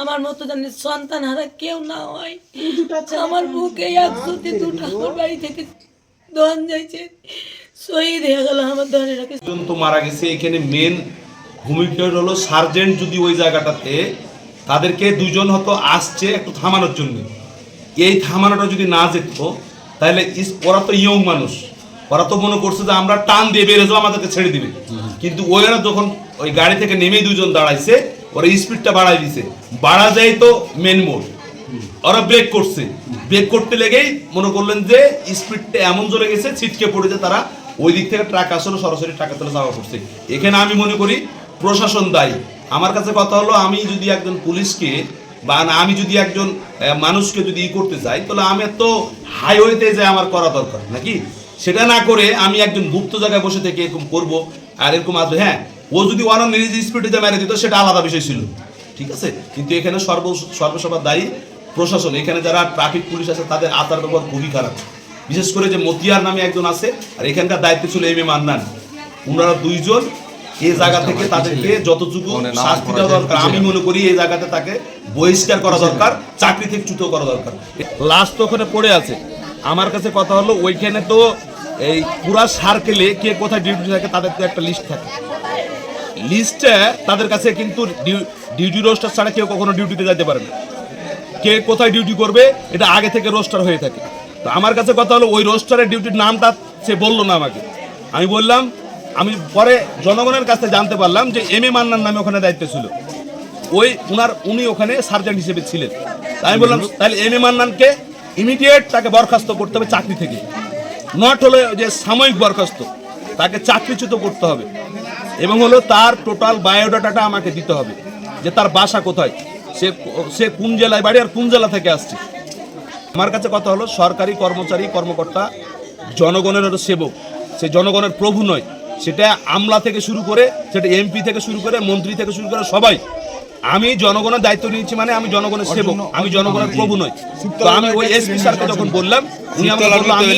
আমার মতো জানি সন্তান হারা কেউ না হয়। আমার বুকে একসাথে দুটো। আমার বাড়ি থেকে দন যাইছে। শহীদ হয়ে গেল আমার ধরে রাখে পর্যন্ত মারা গেছে এখানে মেন ভূমিকা হলো সার্জেন্ট যদি ওই জায়গাটাতে তাদেরকে দুজন হয়তো আসছে একটু থামানোর জন্য। এই থামানোটা যদি না যেত তাহলে ইস- ওরা তো ইয়ং মানুষ। ওরা তো মনে করছে যে আমরা টান দিয়ে বেড়ে যাব আমাদেরকে ছেড়ে দিবে। কিন্তু ওরা যখন ওই গাড়ি থেকে নেমেই দুজন দাঁড়াইছে ওরা স্পিডটা বাড়াই দিছে। বাড়া যায় তো মেন মোড় ওরা ব্রেক করছে। ব্রেক করতে লেগেই মনে করলেন যে স্পিডটা এমন জোরে গেছে, ছিটকে পড়েছে তারা ওই দিক থেকে ট্রাক আসলে, সরাসরি ট্রাকের তলে যাওয়া করছে এখানে আমি মনে করি প্রশাসন দায়ী। আমার কাছে কথা হলো, আমি যদি একজন পুলিশকে বা আমি যদি একজন মানুষকে যদি ই করতে চাই, তাহলে আমি তো হাইওয়েতে যে আমার করা দরকার, নাকি? সেটা না করে আমি একজন গুপ্ত জায়গায় বসে থেকে এরকম করব, আর এরকম আসবে। হ্যাঁ ও যদি ওয়ান নিজ স্পিডে যে মেরে দিত সেটা আলাদা বিষয় ছিল। ঠিক আছে? কিন্তু এখানে সর্ব সর্বসভা দায়ী প্রশাসন। এখানে যারা ট্রাফিক পুলিশ আছে তাদের আচার ব্যবহার খুবই খারাপ। বিশেষ করে যে মতিয়ার নামে একজন আছে আর এখানকার দায়িত্ব ছিল এম এ মান্নান। ওনারা দুইজন এই জায়গা থেকে তাদেরকে যতটুকু শাস্তি দেওয়া দরকার আমি মনে করি এই জায়গাতে তাকে বহিষ্কার করা দরকার চাকরি থেকে চ্যুত করা দরকার। লাস্ট তো ওখানে পড়ে আছে। আমার কাছে কথা হলো ওইখানে তো এই পুরা সার্কেলে কে কোথায় ডিউটি থাকে তাদের তো একটা লিস্ট থাকে। লিস্টে তাদের কাছে কিন্তু ডিউটি রোস্টার ছাড়া কেউ কখনো ডিউটিতে যেতে পারে না। কে কোথায় ডিউটি করবে, এটা আগে থেকে রোস্টার হয়ে থাকে। তো আমার কাছে কথা হলো, ওই রোস্টারের ডিউটির নামটা সে বলল না আমাকে। আমি বললাম, আমি পরে জনগণের কাছে জানতে পারলাম যে এম এ মান্নার নামে ওখানে দায়িত্ব ছিল। ওই উনার, উনি ওখানে সার্জেন্ট হিসেবে ছিলেন। তাই আমি বললাম, তাহলে এম এ মান্নানকে ইমিডিয়েট তাকে বরখাস্ত করতে হবে চাকরি থেকে। নট হলে যে সাময়িক বরখাস্ত, তাকে চাকরিচ্যুত করতে হবে। এবং হলো তার টোটাল বায়োডাটাটা আমাকে দিতে হবে যে তার বাসা কোথায়? সে সে কোন জেলায় বাড়ি আর কোন জেলা থেকে আসছে? আমার কাছে কথা হলো সরকারি কর্মচারী কর্মকর্তা জনগণের সেবক। সে জনগণের প্রভু নয়। সেটা আমলা থেকে শুরু করে সেটা এমপি থেকে শুরু করে মন্ত্রী থেকে শুরু করে সবাই। আমি জনগণের দায়িত্ব নিয়েছি মানে আমি জনগণের সেবক। আমি জনগণের প্রভু নই। তো আমি ওই এসপি স্যারকে যখন বললাম উনি আমাকে বলল আমি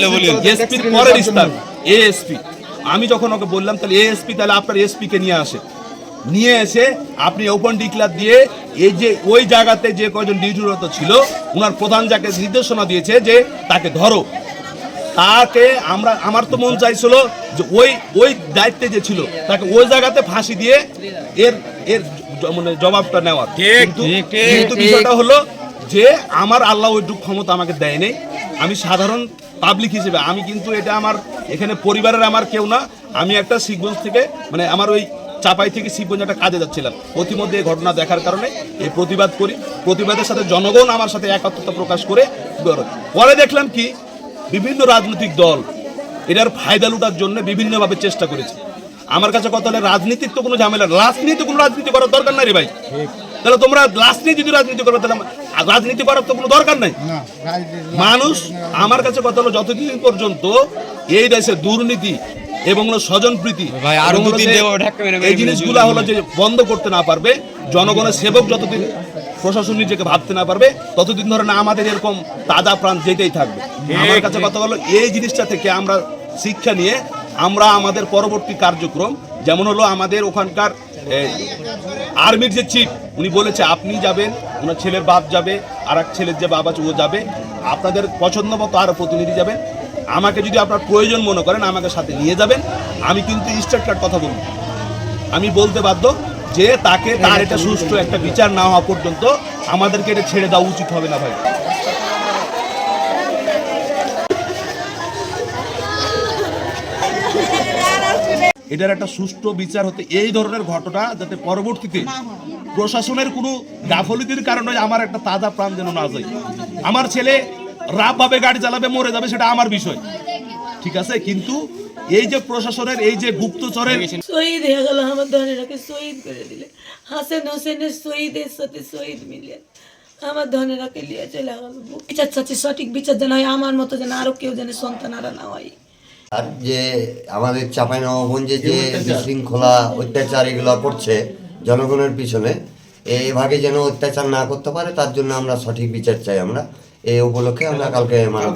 এসপির পরের স্থান এএসপি আমি যখন ওকে বললাম তাহলে এএসপি তাহলে আপনার এসপি কে নিয়ে আসে। নিয়ে এসে আপনি ওপেন ডিক্লার দিয়ে এই যে ওই জায়গাতে যে কয়জন ডিউটিরত ছিল ওনার প্রধান যাকে নির্দেশনা দিয়েছে যে তাকে ধরো। তাকে আমরা আমার তো মন চাইছিল যে ওই ওই দায়িত্বে যে ছিল তাকে ওই জায়গাতে ফাঁসি দিয়ে এর এর মানে জবাবটা নেওয়ার। কিন্তু কিন্তু বিষয়টা হলো যে আমার আল্লাহ ওইটুকু ক্ষমতা আমাকে দেয় নেই আমি সাধারণ পাবলিক হিসেবে। আমি কিন্তু এটা আমার এখানে পরিবারের আমার কেউ না। আমি একটা শিখগঞ্জ থেকে মানে আমার ওই চাপাই থেকে শিবগঞ্জ একটা কাজে যাচ্ছিলাম। প্রতিমধ্যে এই ঘটনা দেখার কারণে এই প্রতিবাদ করি। প্রতিবাদের সাথে জনগণ আমার সাথে একাত্মতা প্রকাশ করে পরে দেখলাম কি বিভিন্ন রাজনৈতিক দল এটার ফায়দা লুটার জন্য বিভিন্নভাবে চেষ্টা করেছে। আমার কাছে কথা হলে রাজনীতির তো কোনো ঝামেলা। রাজনীতি কোনো রাজনীতি করার দরকার নাই রে ভাই। তাহলে তোমরা রাজনীতি যদি রাজনীতি করবে তাহলে রাজনীতি করার তো কোনো দরকার নাই। মানুষ আমার কাছে কথা হলো যতদিন পর্যন্ত এই দেশে দুর্নীতি এবং হলো মেরে মেরে এই জিনিসগুলো হলো যে বন্ধ করতে না পারবে জনগণের সেবক যতদিন প্রশাসন নিজেকে ভাবতে না পারবে ততদিন ধরে না আমাদের এরকম তাজা প্রাণ যেতেই থাকবে। আমার কাছে কথা হলো এই জিনিসটা থেকে আমরা শিক্ষা নিয়ে আমরা আমাদের পরবর্তী কার্যক্রম যেমন হলো আমাদের ওখানকার আর্মির যে চিফ উনি বলেছে আপনি যাবেন ওনার ছেলের বাপ যাবে আর এক ছেলের যে বাবা আছে ও যাবে। আপনাদের পছন্দ মতো আরও প্রতিনিধি যাবেন। আমাকে যদি আপনার প্রয়োজন মনে করেন আমাকে সাথে নিয়ে যাবেন। আমি কিন্তু স্টেট কার্ড কথা বলব। আমি বলতে বাধ্য যে তাকে তার এটা সুষ্ঠু একটা বিচার না হওয়া পর্যন্ত আমাদেরকে এটা ছেড়ে দেওয়া উচিত হবে না ভাই। এটার একটা সুষ্ঠু বিচার হতে এই ধরনের ঘটনা যাতে পরবর্তীতে প্রশাসনের কোনো গাফলিতির কারণে আমার একটা তাজা প্রাণ যেন না যায়। আমার ছেলে রাব ভাবে গাড়ি চালাবে মরে যাবে সেটা আমার বিষয়। ঠিক আছে? কিন্তু এই যে প্রশাসনের এই যে গুপ্তচরের শহীদ হয়ে গেল আমার ধরে রাখে শহীদ করে দিলে। হাসেন হোসেনের শহীদের সাথে শহীদ মিলে আমার ধনে রাখে নিয়ে চলে গেল। বিচার চাচ্ছি সঠিক বিচার যেন হয় আমার মতো যেন আরও কেউ যেন সন্তান আর না হয়। আর যে আমাদের চাঁপাইনবাবগঞ্জে যে বিশৃঙ্খলা অত্যাচার এগুলো করছে জনগণের পিছনে এই ভাগে যেন অত্যাচার না করতে পারে তার জন্য আমরা সঠিক বিচার চাই আমরা। এই উপলক্ষে আমরা কালকে মানব